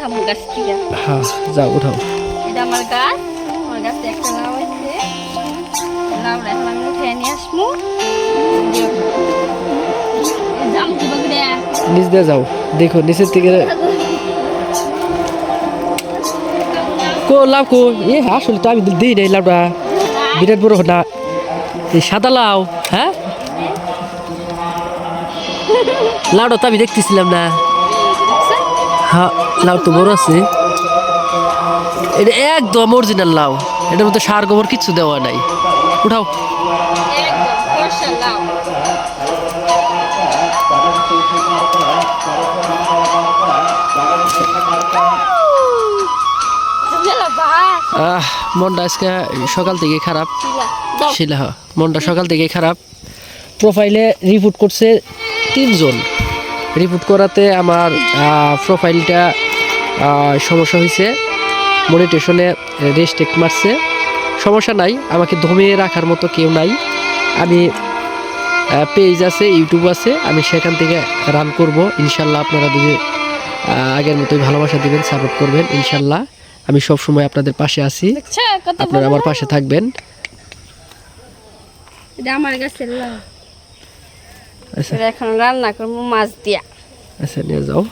উঠাবো গাছ থেকে হ্যাঁ যাও উঠাও। এটা আমার গাছ আমার গাছে একটা লাউ আছে। লাউটা এখন আমি উঠে নিয়ে আসব। জাম কি বগড়ে নিচ দিয়ে যাও। দেখো নিচের থেকে কো লাভ কো? এ আসলে তো আমি দিই নাই লাউটা। বিরাট বড় না এই সাদা লাউ হ্যাঁ? লাউটা তো আমি দেখতেছিলাম না। হ্যাঁ লাউ তো বড় আছে। এটা একদম অরিজিনাল লাউ। এটার মধ্যে সার গোবর কিচ্ছু দেওয়া নাই। উঠাও। আহ মনটা আজকে সকাল থেকে খারাপ। শিলা হ্যাঁ, মনটা সকাল থেকে খারাপ। প্রোফাইলে রিপোর্ট করছে তিনজন। রিপোর্ট করাতে আমার প্রোফাইলটা সমস্যা হয়েছে মনিটেশনে রেস্ট্রিক্ট মারছে। সমস্যা নাই আমাকে ধমিয়ে রাখার মতো কেউ নাই। আমি পেজ আছে ইউটিউব আছে আমি সেখান থেকে রান করব। ইনশাল্লাহ আপনারা যদি আগের মতোই ভালোবাসা দিবেন সাপোর্ট করবেন ইনশাল্লাহ। আমি সব সময় আপনাদের পাশে আছি। আপনারা আমার পাশে থাকবেন। আমার আচ্ছা এখন রান্না করব মাছ দিয়া। আচ্ছা নিয়ে যাও।